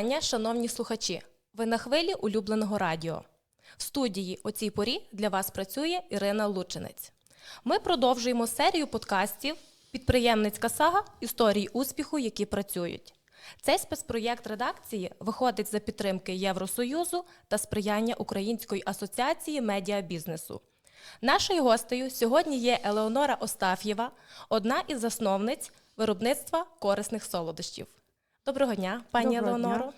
Вітання, шановні слухачі! Ви на хвилі улюбленого радіо. В студії о цій порі для вас працює Ірина Лучинець. Ми продовжуємо серію подкастів Підприємницька сага історії успіху, які працюють. Цей спецпроєкт редакції виходить за підтримки Євросоюзу та сприяння Української асоціації медіабізнесу. Нашою гостею сьогодні є Елеонора Остаф'єва, одна із засновниць виробництва корисних солодощів. Доброго дня, пані Доброго дня.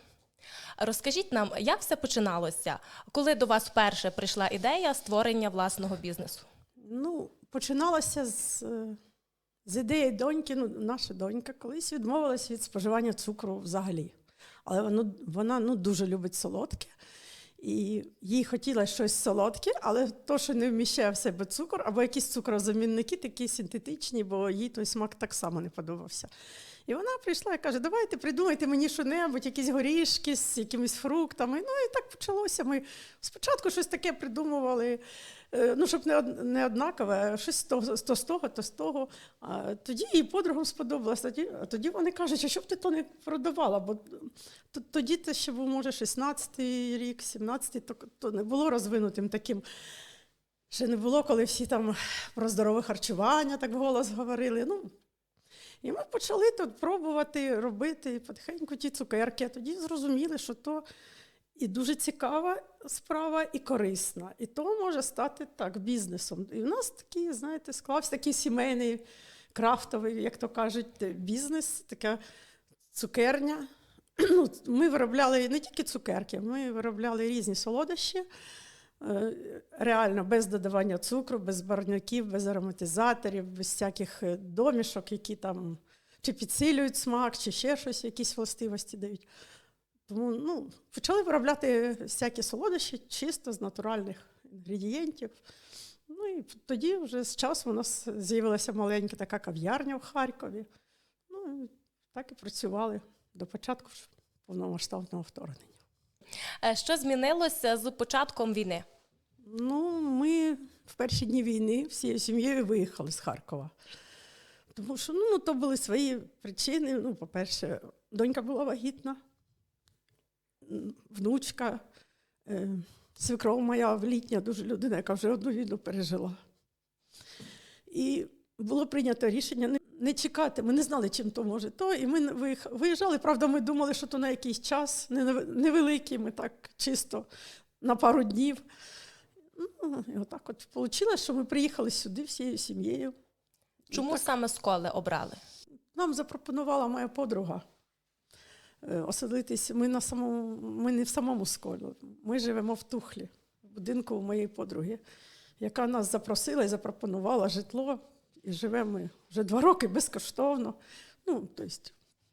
Розкажіть нам, як все починалося, коли до вас вперше прийшла ідея створення власного бізнесу? Ну, починалося з, з ідеї доньки. Ну, наша донька колись відмовилась від споживання цукру взагалі. Але вона, вона ну, дуже любить солодке. І їй хотілося щось солодке, але то, що не вміщає в себе цукор, або якісь цукрозамінники, такі синтетичні, бо їй той смак так само не подобався. І вона прийшла і каже: давайте придумайте мені що-небудь, якісь горішки з якимись фруктами. Ну і так почалося. Ми спочатку щось таке придумували, е, ну, щоб не, не однакове, щось того, то з того, то з того. А тоді їй подругам сподобалось. Тоді, а тоді вони кажуть, що б ти то не продавала? Бо тоді це ще був, може, 16-й рік, 17-й, то, то не було розвинутим таким. Ще не було, коли всі там про здорове харчування так голос говорили. Ну, і ми почали тут пробувати робити потихеньку ті цукерки. А тоді зрозуміли, що то і дуже цікава справа, і корисна. І то може стати так бізнесом. І в нас такий, знаєте, склався такий сімейний, крафтовий, як то кажуть, бізнес, така цукерня. Ну, Ми виробляли не тільки цукерки, ми виробляли різні солодощі. Е, Реально без додавання цукру, без барвників, без ароматизаторів, без всяких е, домішок, які там чи підсилюють смак, чи ще щось, якісь властивості дають. Тому ну, почали виробляти всякі солодощі чисто з натуральних інгредієнтів. Ну і тоді вже з часу у нас з'явилася маленька така кав'ярня в Харкові. Ну, так і працювали до початку повномасштабного вторгнення. Е, Що змінилося з початком війни? Ну, ми в перші дні війни всією сім'єю виїхали з Харкова. Тому що ну, то були свої причини. Ну, по-перше, донька була вагітна, внучка, е, свекрова моя літня дуже людина, яка вже одну війну пережила. І було прийнято рішення не, чекати. Ми не знали, чим то може то. І ми виїжджали. Правда, ми думали, що то на якийсь час невеликий, ми так чисто на пару днів. Ну, і отак от вийшло, що ми приїхали сюди всією сім'єю. Чому саме сколи обрали? Нам запропонувала моя подруга е, оселитись. Ми, на самому, ми не в самому сколі. Ми живемо в Тухлі, в будинку моєї подруги, яка нас запросила і запропонувала житло. І живемо ми вже два роки безкоштовно. Ну, тобто,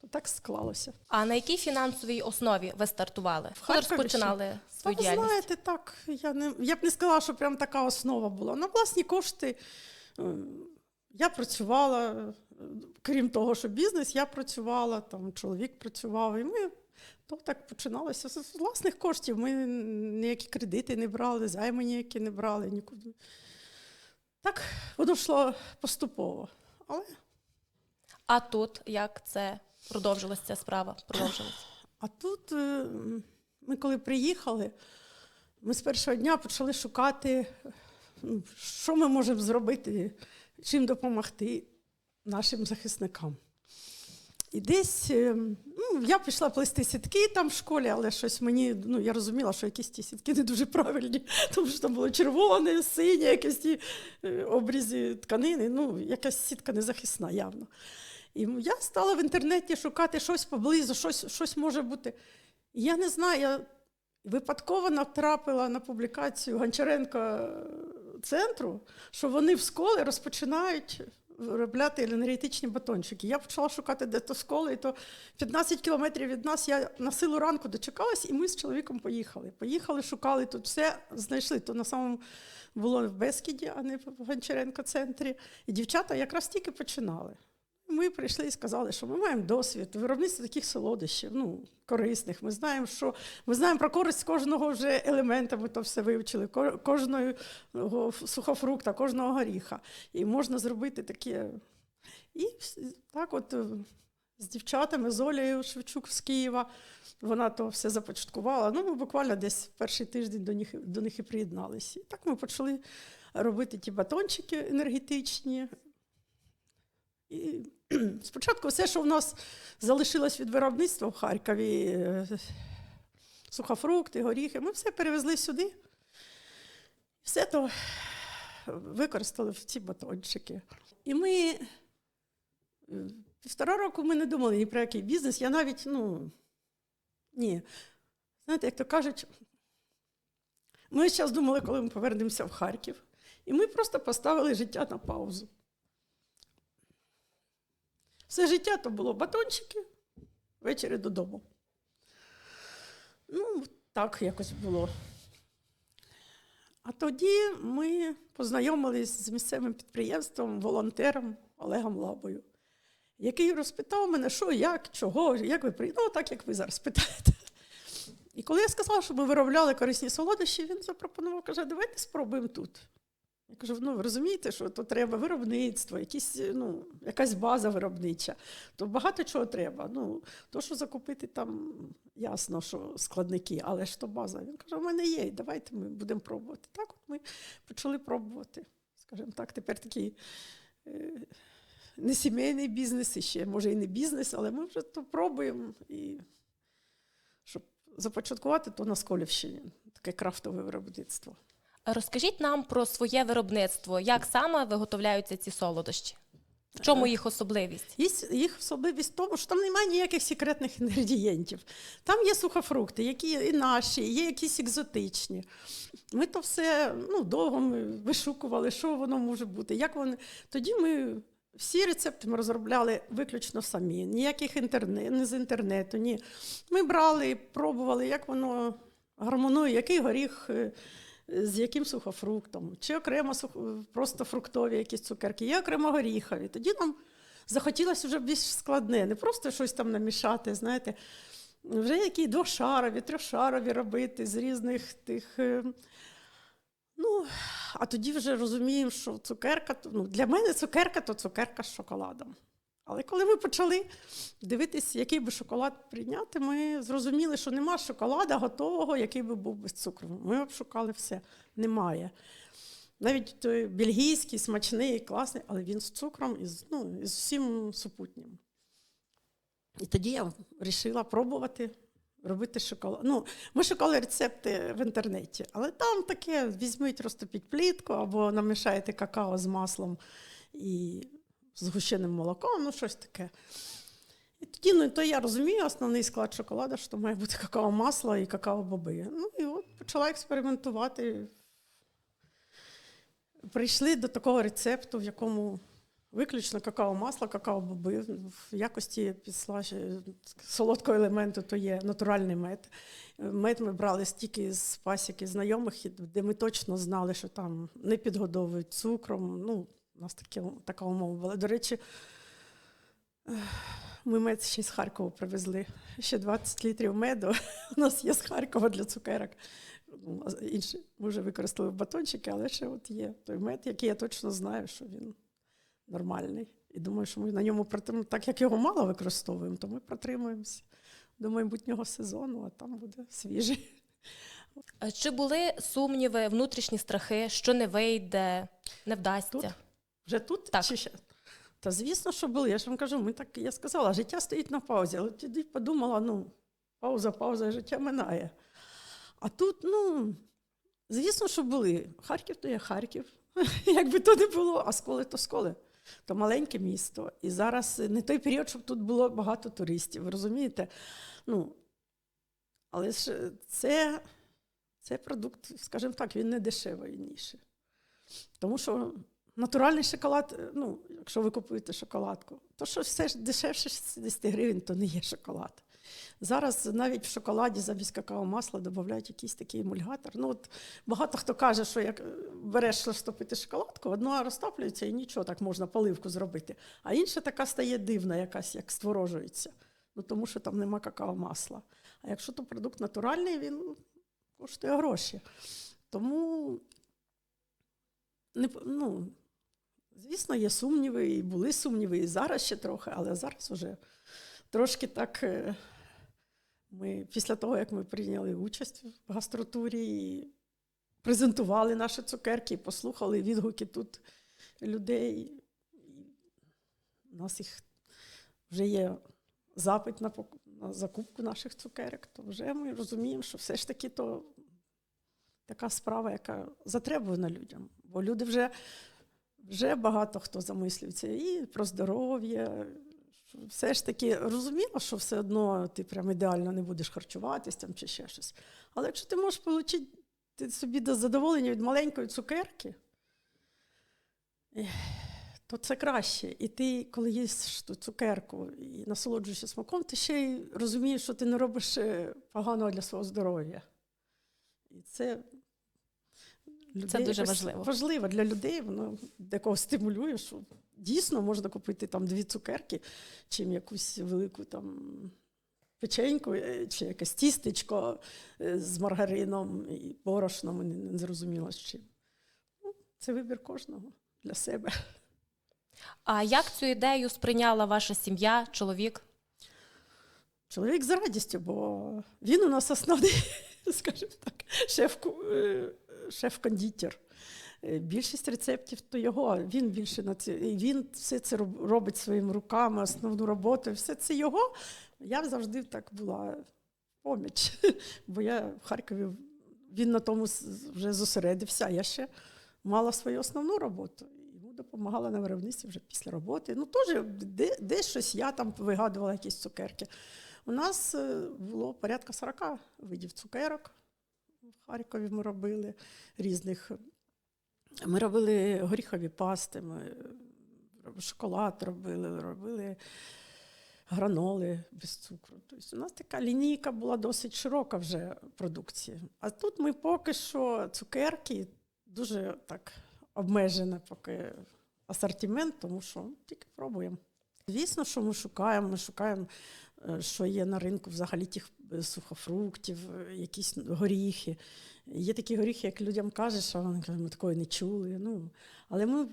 так склалося. А на якій фінансовій основі ви стартували? Коли Харкові розпочинали Та свою ви діяльність? знаєте, так, я, не, я б не сказала, що прям така основа була. На власні кошти е, я працювала, е, крім того, що бізнес, я працювала, там чоловік працював, і ми то так починалося. З власних коштів ми ніякі кредити не брали, займи ніякі не брали, нікуди. Так, воно йшло поступово. Але А тут як це продовжилася ця справа? Продовжилась? А тут е, ми коли приїхали, ми з першого дня почали шукати, ну, що ми можемо зробити, чим допомогти нашим захисникам. І десь е, ну, я пішла плести сітки там в школі, але щось мені, ну я розуміла, що якісь ті сітки не дуже правильні, тому що там було червоне, синє, якісь ті е, обрізи тканини, ну, якась сітка незахисна явно. І я стала в інтернеті шукати щось поблизу, щось, щось може бути. Я не знаю, я випадково натрапила на публікацію Гончаренка центру, що вони в школі розпочинають виробляти енергетичні батончики. Я почала шукати, де то школи, і то 15 кілометрів від нас я на силу ранку дочекалась, і ми з чоловіком поїхали. Поїхали, шукали тут все, знайшли. То на самому було в Бескіді, а не в Гончаренко центрі. І дівчата якраз тільки починали. Ми прийшли і сказали, що ми маємо досвід виробництва таких солодощів, ну, корисних. Ми знаємо, що ми знаємо про користь кожного вже елемента, ми то все вивчили, кожного сухофрукта, кожного горіха. І можна зробити таке. І так от е, з дівчатами, з Олею Шевчук з Києва. Вона то все започаткувала. Ну, ми буквально десь перший тиждень до них, до них і приєдналися. І так ми почали робити ті батончики енергетичні. І спочатку все, що в нас залишилось від виробництва в Харкові, е, сухофрукти, горіхи, ми все перевезли сюди. Все то використали в ці батончики. І ми е, півтора року ми не думали ні про який бізнес. Я навіть, ну, ні. Знаєте, як то кажуть, ми зараз думали, коли ми повернемося в Харків. І ми просто поставили життя на паузу. Все життя то було батончики, ввечері додому. Ну, так якось було. А тоді ми познайомились з місцевим підприємством, волонтером Олегом Лабою, який розпитав мене, що, як, чого, як ви приїхали, ну, так як ви зараз питаєте. І коли я сказала, що ми виробляли корисні солодощі, він запропонував, каже, давайте спробуємо тут. Я кажу, ну розумієте, що то треба виробництво, якісь, ну, якась база виробнича, то багато чого треба. Ну, то, що закупити там, ясно, що складники, але ж то база. Він каже, у мене є, давайте ми будемо пробувати. Так от ми почали пробувати. Скажімо так, тепер такий е, не сімейний бізнес, і ще, може, і не бізнес, але ми вже то пробуємо. І щоб започаткувати, то на Сколівщині таке крафтове виробництво. Розкажіть нам про своє виробництво, як саме виготовляються ці солодощі? В чому їх особливість? Їх, особливість в тому, що там немає ніяких секретних інгредієнтів. Там є сухофрукти, які і наші, є якісь екзотичні. Ми то все ну, довго ми вишукували, що воно може бути. Як вони... Тоді ми всі рецепти ми розробляли виключно самі, ніяких інтернет, не з інтернету. Ні. Ми брали, пробували, як воно гармонує, який горіх. З яким сухофруктом, чи окремо просто фруктові якісь цукерки, є окремо горіхові. Тоді нам захотілося вже більш складне, не просто щось там намішати, знаєте, вже які двошарові, трьохшарові робити з різних тих. е, Ну, а тоді вже розуміємо, що цукерка, ну, для мене цукерка то цукерка з шоколадом. Але коли ми почали дивитись, який би шоколад прийняти, ми зрозуміли, що нема шоколада готового, який би був без цукру. Ми обшукали все. Немає. Навіть той бельгійський, смачний, класний, але він з цукром і з, ну, з усім супутнім. І тоді я вирішила пробувати робити шоколад. Ну, ми шукали рецепти в інтернеті, але там таке: візьміть, розтопіть плітку або намішайте какао з маслом і згущеним молоком, ну щось таке. І тоді ну, то я розумію основний склад шоколада, що має бути какао-масло і какао-боби. Ну і от почала експериментувати. Прийшли до такого рецепту, в якому виключно какао-масло, какао-боби. В якості післа солодкого елементу то є натуральний мед. Мед ми брали стільки з пасіки знайомих, де ми точно знали, що там не підгодовують цукром. Ну, у нас таке, така умова була. До речі, ми мед ще з Харкова привезли. Ще 20 літрів меду. У нас є з Харкова для цукерок. Ну, Інші ми вже використали батончики, але ще от є той мед, який я точно знаю, що він нормальний. І думаю, що ми на ньому протримуємо, так як його мало використовуємо, то ми протримуємося до майбутнього сезону, а там буде свіжий. Чи були сумніви, внутрішні страхи, що не вийде, не вдасться? Тут? Вже тут Так. чи ще? Та звісно, що були. Я ж вам кажу, ми так я сказала, життя стоїть на паузі. Але тоді подумала, ну, пауза, пауза, життя минає. А тут, ну, звісно, що були. Харків то є Харків. Якби то не було, а сколи то сколи. То маленьке місто. І зараз не той період, щоб тут було багато туристів. Розумієте? Ну, але ж це, це продукт, скажімо так, він не дешевої ніші. Тому що натуральний шоколад, е, ну, якщо ви купуєте шоколадку, то що все ж дешевше 60 гривень, то не є шоколад. Зараз навіть в шоколаді замість какао масла додають якийсь такий емульгатор. Ну, от багато хто каже, що як е, береш розтопити шоколадку, одна розтоплюється і нічого, так можна поливку зробити. А інша така стає дивна, якась, як створожується. Ну, тому що там нема какао масла. А якщо то продукт натуральний, він коштує гроші. Тому не, ну, звісно, є сумніви, і були сумніви, і зараз ще трохи, але зараз вже трошки так. е, Ми після того, як ми прийняли участь в гастротурі і презентували наші цукерки, послухали відгуки тут людей. У нас їх вже є запит на, на закупку наших цукерок, то вже ми розуміємо, що все ж таки то така справа, яка затребувана людям. Бо люди вже, вже багато хто замислюється і про здоров'я. Все ж таки розуміло, що все одно ти прям ідеально не будеш харчуватись там чи ще щось. Але якщо ти можеш отримати собі до задоволення від маленької цукерки, то це краще. І ти, коли їш ту цукерку і насолоджуєшся смаком, ти ще й розумієш, що ти не робиш е, поганого для свого здоров'я. І це, людей дуже важливо. важливо для людей, воно декого стимулює, що дійсно можна купити там дві цукерки, чим якусь велику там печеньку, е, чи якесь тістечко е, з маргарином і борошном, і не, зрозуміло з чим. Ну, це вибір кожного для себе. А як цю ідею сприйняла ваша сім'я, чоловік? Чоловік з радістю, бо він у нас основний, скажімо так, шеф-ку- е, шеф-кондитер. Е, Більшість рецептів то його. Він більше на це. Він все це робить своїми руками, основну роботу. Все це його. Я завжди так була поміч. Бо я в Харкові він на тому вже зосередився, а я ще мала свою основну роботу. Йому допомагала на виробництві вже після роботи. Ну, теж де, десь щось я там вигадувала якісь цукерки. У нас е, було порядка 40 видів цукерок. В Харкові ми робили різних. Ми робили горіхові пасти, ми шоколад робили, робили граноли без цукру. Тобто у нас така лінійка була досить широка вже продукції. А тут ми поки що цукерки дуже так обмежене поки асортимент, тому що тільки пробуємо. Звісно, що ми шукаємо, ми шукаємо, що є на ринку взагалі тих е, сухофруктів, е, якісь горіхи. Є такі горіхи, як людям кажеш, а вони кажуть, ми такої не чули. Ну, але ми,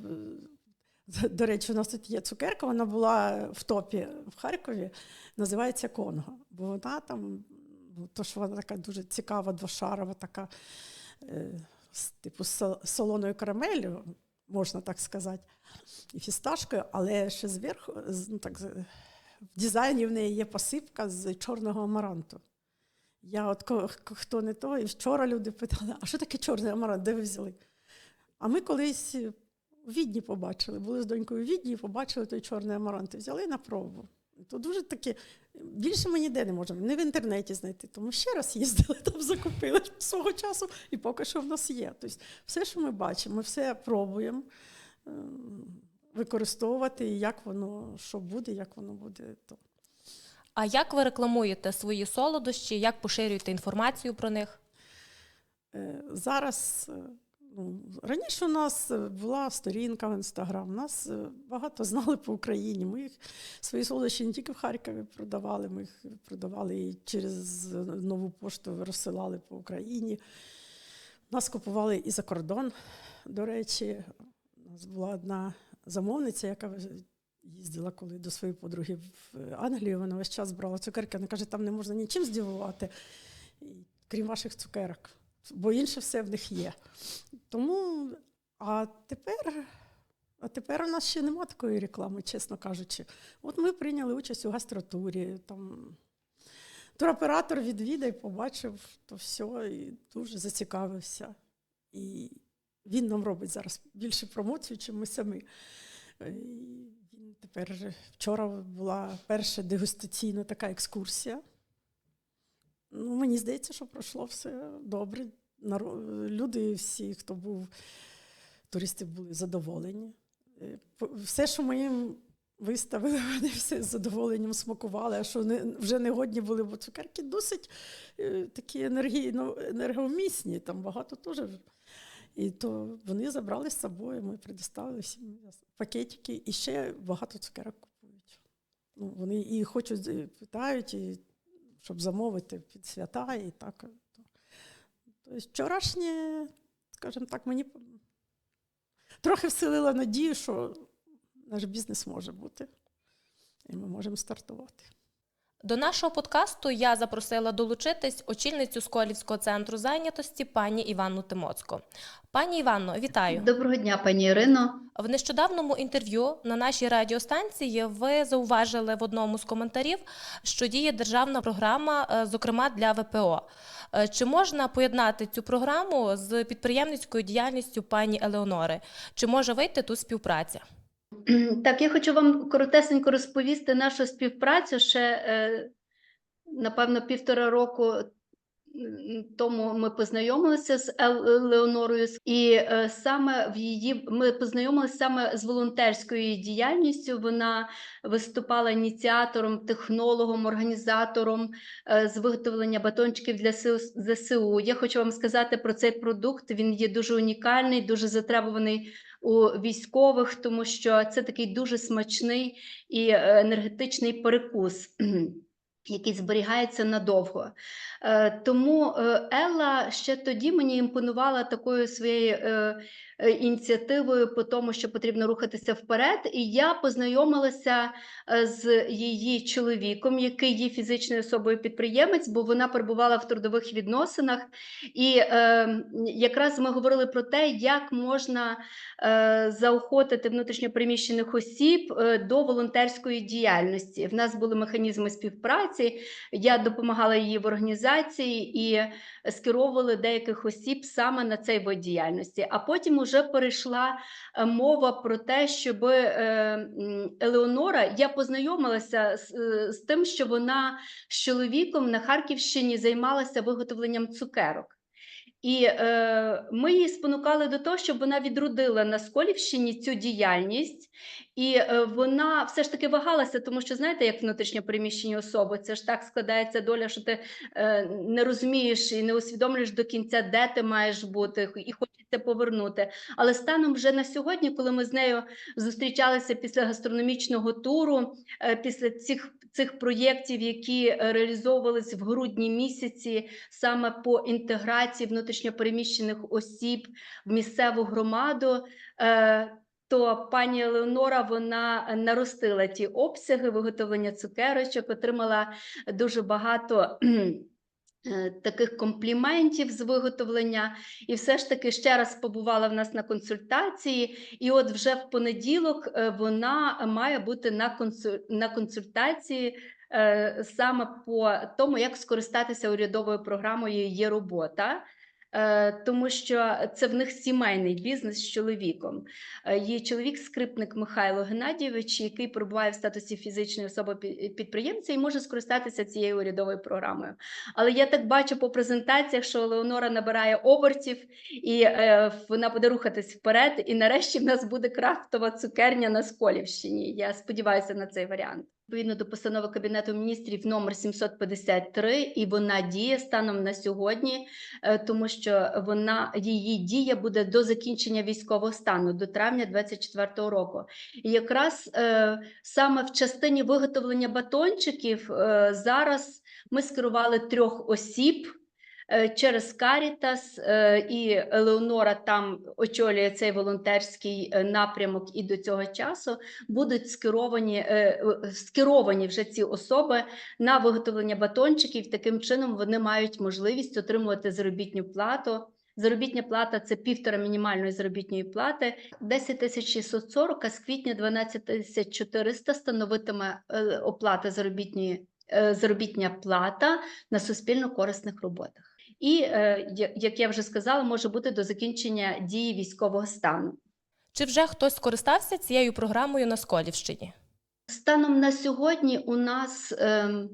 е, до речі, у нас тут є цукерка, вона була в топі в Харкові, називається Конго. Бо вона там, ну, то що вона така дуже цікава, двошарова, така, е, типу, з солоною карамелью, можна так сказати, і фісташкою, але ще зверху, ну, так, в дизайні в неї є посипка з чорного амаранту. Я от хто не то, і вчора люди питали, а що таке чорний амарант, де ви взяли? А ми колись у Відні побачили, були з донькою у Відні і побачили той чорний амарант і взяли на пробу. То дуже таке, більше ми ніде не можемо, не в інтернеті знайти. Тому ще раз їздили, там закупили свого часу, і поки що в нас є. Тобто все, що ми бачимо, ми все пробуємо е, використовувати, і як воно, що буде, як воно буде. То. А як ви рекламуєте свої солодощі? Як поширюєте інформацію про них? Е, Зараз е, ну, раніше у нас е, була сторінка в інстаграм. Нас багато знали по Україні. Ми їх свої солодощі не тільки в Харкові продавали, ми їх продавали і через нову пошту розсилали по Україні. Нас купували і за кордон. До речі, у нас була одна замовниця, яка їздила коли до своєї подруги в Англію. Вона весь час брала цукерки. Вона каже, там не можна нічим здивувати, крім ваших цукерок бо інше все в них є. Тому, а тепер, а тепер у нас ще нема такої реклами, чесно кажучи. От ми прийняли участь у гастротурі. Там, туроператор відвідав, побачив то все і дуже зацікавився. І він нам робить зараз більше промоцію, ніж ми самі. Е, Він тепер вчора була перша дегустаційна така екскурсія. Ну, мені здається, що пройшло все добре. Люди всі, хто був, туристи були задоволені. Е, Все, що ми їм виставили, вони все з задоволенням смакували, а що не, вже не годні були, бо цукерки досить е, такі енергійно, енергомісні, там багато теж. І то вони забрали з собою, ми предоставили всім пакетики, і ще багато цукерок купують. Ну, вони і хочуть, і питають, і щоб замовити під свята і так. Тобто вчорашнє, скажімо так, мені трохи вселило надію, що наш бізнес може бути, і ми можемо стартувати. До нашого подкасту я запросила долучитись очільницю Сколівського центру зайнятості пані Іванну Тимоцько. Пані Іванно, вітаю. Доброго дня, пані Ірино. В нещодавному інтерв'ю на нашій радіостанції ви зауважили в одному з коментарів, що діє державна програма, е, зокрема для ВПО. Е, Чи можна поєднати цю програму з підприємницькою діяльністю пані Елеонори? Чи може вийти тут співпраця? Так, я хочу вам коротесенько розповісти нашу співпрацю ще, е, напевно, півтора року тому ми познайомилися з Леонорою, і е, саме в її ми познайомилися саме з волонтерською діяльністю. Вона виступала ініціатором, технологом, організатором е, з виготовлення батончиків для СУ ЗСУ. Я хочу вам сказати про цей продукт. Він є дуже унікальний, дуже затребуваний у військових, тому що це такий дуже смачний і е, енергетичний перекус. Який зберігається надовго. Е, Тому Елла ще тоді мені імпонувала такою своєю е, ініціативою по тому, що потрібно рухатися вперед. І я познайомилася е, з її чоловіком, який є фізичною особою підприємець, бо вона перебувала в трудових відносинах. І е, якраз ми говорили про те, як можна е, заохотити внутрішньопереміщених осіб е, до волонтерської діяльності. В нас були механізми співпраці. Я допомагала їй в організації і скеровували деяких осіб саме на цей вид діяльності. А потім вже перейшла е, мова про те, щоб Елеонора, я познайомилася з, е, з тим, що вона з чоловіком на Харківщині займалася виготовленням цукерок. І е, ми її спонукали до того, щоб вона відродила на Сколівщині цю діяльність, і е, вона все ж таки вагалася, тому що знаєте, як внутрішньо переміщені особи, це ж так складається доля, що ти е, не розумієш і не усвідомлюєш до кінця, де ти маєш бути, і хочеться повернути. Але станом вже на сьогодні, коли ми з нею зустрічалися після гастрономічного туру, е, після цих цих проєктів, які е, реалізовувались в грудні місяці, саме по інтеграції внутрішньопереміщених осіб в місцеву громаду. е, То пані Елеонора вона наростила ті обсяги виготовлення цукерочок, отримала дуже багато таких компліментів з виготовлення, і все ж таки ще раз побувала в нас на консультації. І от вже в понеділок е, вона має бути на консуль... на консультації е, саме по тому, як скористатися урядовою програмою є робота. Е, Тому що це в них сімейний бізнес з чоловіком. Е, Її чоловік скрипник Михайло Геннадійович, який перебуває в статусі фізичної особи підприємця і може скористатися цією урядовою програмою. Але я так бачу по презентаціях, що Леонора набирає обертів і е, вона буде рухатись вперед. І нарешті в нас буде крафтова цукерня на Сколівщині. Я сподіваюся на цей варіант. Відповідно до постанови Кабінету міністрів номер 753, і вона діє станом на сьогодні, е, тому що вона її дія буде до закінчення військового стану до травня 2024 року. І якраз е, саме в частині виготовлення батончиків е, зараз ми скерували трьох осіб. Е, Через Карітас е, і Елеонора там очолює цей волонтерський е, напрямок, і до цього часу будуть скеровані, скеровані вже ці особи на виготовлення батончиків. Таким чином вони мають можливість отримувати заробітну плату. Заробітня плата це півтора мінімальної заробітної плати, 10 тисяч 640, а з квітня 12 тисяч 400 становитиме оплата заробітної, е, заробітня плата на суспільно корисних роботах. І, е, як я вже сказала, може бути до закінчення дії військового стану. Чи вже хтось скористався цією програмою на Сколівщині? Станом на сьогодні у нас ем,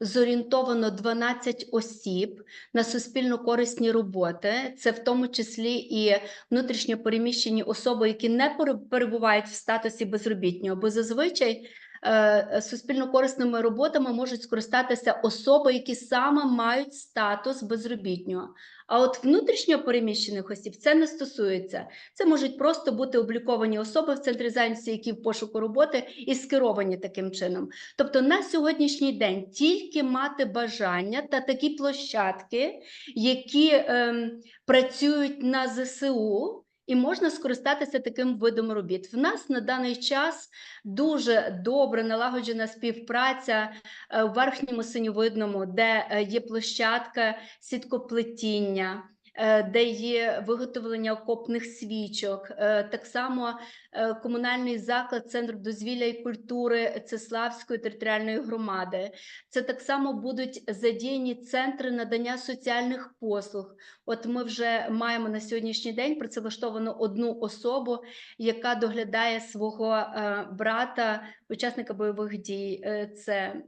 зорієнтовано 12 осіб на суспільно корисні роботи. Це в тому числі і внутрішньо переміщені особи, які не пере- перебувають в статусі безробітнього, бо зазвичай е, суспільно корисними роботами можуть скористатися особи, які саме мають статус безробітнього. А от внутрішньо переміщених осіб це не стосується. Це можуть просто бути обліковані особи в центрі зайнятості, які в пошуку роботи і скеровані таким чином. Тобто на сьогоднішній день тільки мати бажання та такі площадки, які ем, працюють на ЗСУ. І можна скористатися таким видом робіт. В нас на даний час дуже добре налагоджена співпраця е, в верхньому синьовидному, де е, є площадка сіткоплетіння, е, де є виготовлення окопних свічок. Так само комунальний заклад Центр дозвілля і культури Цеславської територіальної громади. Це так само будуть задіяні центри надання соціальних послуг. От ми вже маємо на сьогоднішній день працевлаштовану одну особу, яка доглядає свого е, брата, учасника бойових дій. Е, Це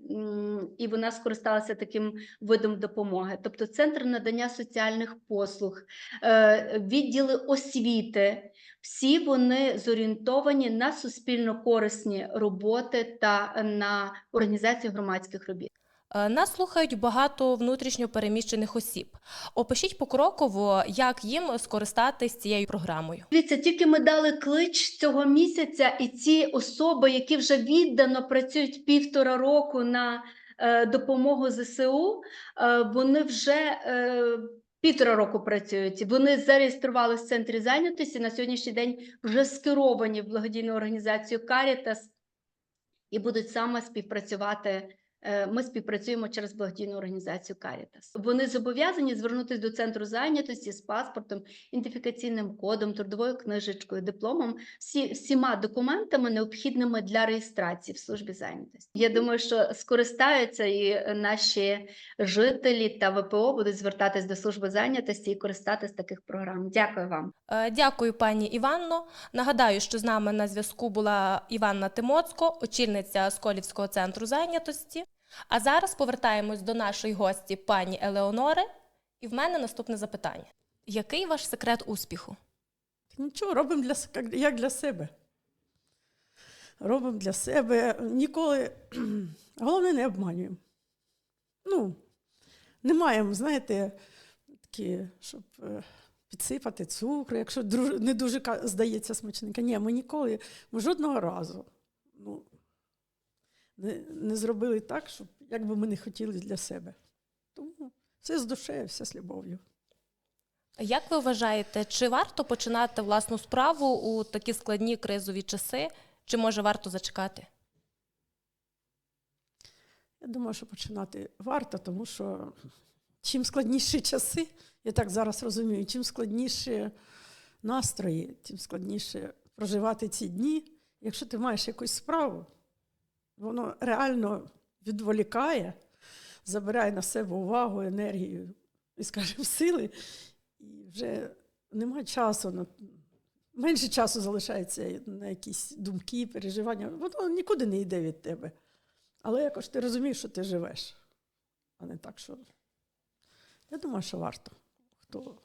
і вона скористалася таким видом допомоги. Тобто, центр надання соціальних послуг, е, відділи освіти. Всі вони зорієнтовані на суспільно корисні роботи та на організацію громадських робіт. Е, Нас слухають багато внутрішньо переміщених осіб. Опишіть покроково, як їм скористатись цією програмою. Дивіться, тільки ми дали клич цього місяця, і ці особи, які вже віддано працюють півтора року на е, допомогу ЗСУ, е, вони вже півтора року працюють. Вони зареєструвалися в центрі зайнятості. На сьогоднішній день вже скеровані в благодійну організацію Карітас і будуть саме співпрацювати. Е, Ми співпрацюємо через благодійну організацію Caritas. Вони зобов'язані звернутися до центру зайнятості з паспортом, ідентифікаційним кодом, трудовою книжечкою, дипломом, всі, всіма документами, необхідними для реєстрації в службі зайнятості. Я думаю, що скористаються і наші жителі та ВПО будуть звертатись до служби зайнятості і користатись таких програм. Дякую вам. Е, Дякую, пані Іванно. Нагадаю, що з нами на зв'язку була Іванна Тимоцько, очільниця Сколівського центру зайнятості. А зараз повертаємось до нашої гості, пані Елеонори. І в мене наступне запитання: який ваш секрет успіху? Нічого, робимо для, як- для себе. Робимо для себе. Ніколи, головне, не обманюємо. Ну, не маємо, знаєте, такі, щоб е, підсипати цукру, якщо не дуже здається смачненько. Ні, ми ніколи, ми жодного разу ну, не, не зробили так, щоб як би ми не хотіли для себе. Тому все з душею, все з любов'ю. Як ви вважаєте, чи варто починати власну справу у такі складні кризові часи, чи може варто зачекати? Я думаю, що починати варто, тому що чим складніші часи, я так зараз розумію, чим складніші настрої, тим складніше проживати ці дні. Якщо ти маєш якусь справу, воно реально відволікає, забирає на себе увагу, енергію і, скажімо, сили, і вже немає часу на. Менше часу залишається на якісь думки, переживання. Воно нікуди не йде від тебе. Але якось ти розумієш, що ти живеш, а не так, що. Я думаю, що варто. Хто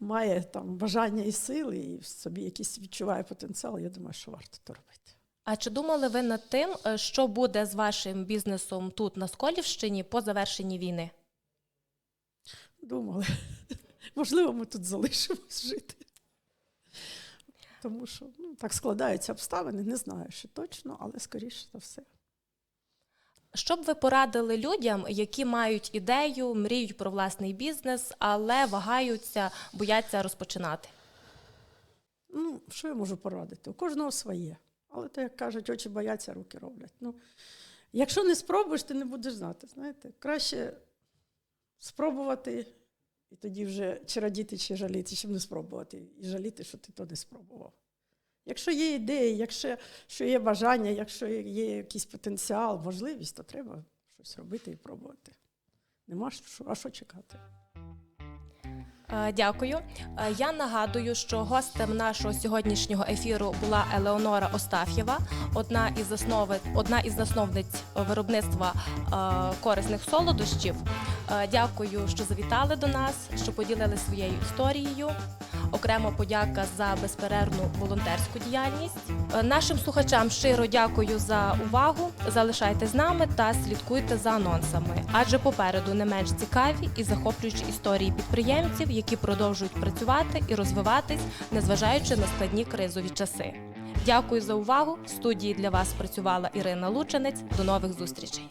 має там бажання і сили, і в собі якийсь відчуває потенціал, я думаю, що варто то робити. А чи думали ви над тим, е, що буде з вашим бізнесом тут на Сколівщині по завершенні війни? Думали. Можливо, ми тут залишимось жити. Тому що ну, так складаються обставини, не знаю, що точно, але скоріше за все. Що б ви порадили людям, які мають ідею, мріють про власний бізнес, але вагаються, бояться розпочинати? Ну, що я можу порадити? У кожного своє. Але то, як кажуть, очі бояться, руки роблять. Ну, якщо не спробуєш, ти не будеш знати. Знаєте, краще спробувати, і тоді вже чи радіти, чи жаліти, чим не спробувати, і жаліти, що ти то не спробував. Якщо є ідеї, якщо що є бажання, якщо є якийсь потенціал, можливість, то треба щось робити і пробувати. Нема що, а що чекати? Е, Дякую. Е, Я нагадую, що гостем нашого сьогоднішнього ефіру була Елеонора Остаф'єва, одна із заснови, одна із засновниць виробництва е, корисних солодощів. Дякую, що завітали до нас, що поділили своєю історією. Окремо подяка за безперервну волонтерську діяльність. Е, Нашим слухачам щиро дякую за увагу. Залишайте з нами та слідкуйте за анонсами, адже попереду не менш цікаві і захоплюючі історії підприємців, які продовжують працювати і розвиватись, незважаючи на складні кризові часи. Дякую за увагу. В студії для вас працювала Ірина Лученець. До нових зустрічей.